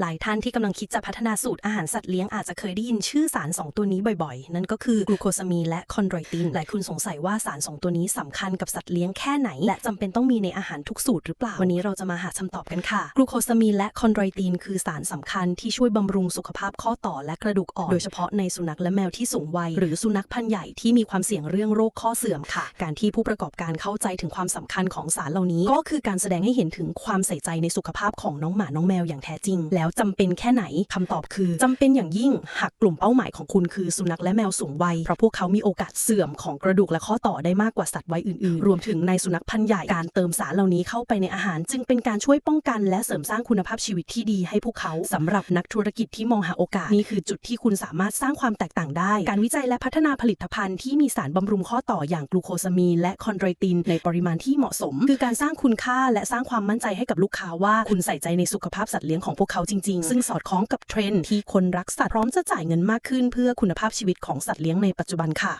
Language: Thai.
หลายท่านที่กำลังคิดจะพัฒนาสูตรอาหารสัตว์เลี้ยงอาจจะเคยได้ยินชื่อสาร 2 ตัวนี้บ่อยๆ นั่นก็คือกลูโคซามีนและคอนโดรติน หลายคนสงสัยว่าสาร 2 ตัวนี้สำคัญกับสัตว์เลี้ยงแค่ไหน และจำเป็นต้องมีในอาหารทุกสูตรหรือเปล่า วันนี้เราจะมาหาคำตอบกันค่ะ กลูโคซามีนและคอนโดรติน คือสารสำคัญที่ช่วยบำรุงสุขภาพข้อต่อและกระดูกอ่อน โดยเฉพาะในสุนัขและแมวที่สูงวัย หรือสุนัขพันธุ์ใหญ่ที่มีความเสี่ยงเรื่องโรคข้อเสื่อมค่ะ การที่ผู้ประกอบการเข้าใจถึงความสำคัญของสารเหล่านี้ ก็คือการแสดงให้เห็นถึงความใส่ใจในสุขภาพของน้องหมาน้องแมวอย่างแท้จริงแล้วจำเป็นแค่ไหนคำตอบคือจำเป็นอย่างยิ่งหากกลุ่มเป้าหมายของคุณคือสุนัขและแมวสูงวัย เพราะพวกเขามีโอกาสเสื่อมของกระดูกและข้อต่อได้มากกว่าสัตว์วัยอื่นๆ รวมถึงในสุนัขพันธุ์ใหญ่การเติมสารเหล่านี้เข้าไปในอาหาร จึงเป็นการช่วยป้องกัน และเสริมสร้างคุณภาพชีวิตที่ดีให้พวกเขาสำหรับนักธุรกิจที่มองหาโอกาสนี่คือจุดที่คุณสามารถสร้างความแตกต่างได้ การวิจัยและพัฒนาผลิตภัณฑ์ที่มีสารบำรุงข้อต่ออย่างกลูโคซามีนและคอนโดรติน ในปริมาณที่เหมาะสม คือการสร้างคุณค่าและสร้างความมั่นใจให้กับลูกค้าว่าคุณใส่ใจในสุขภาพสัตว์เลี้ยงของพวกเขาจริง ๆ ซึ่งสอดคล้องกับเทรนด์ที่คนรักสัตว์พร้อมจะจ่ายเงินมากขึ้น เพื่อคุณภาพชีวิตของสัตว์เลี้ยงในปัจจุบันค่ะ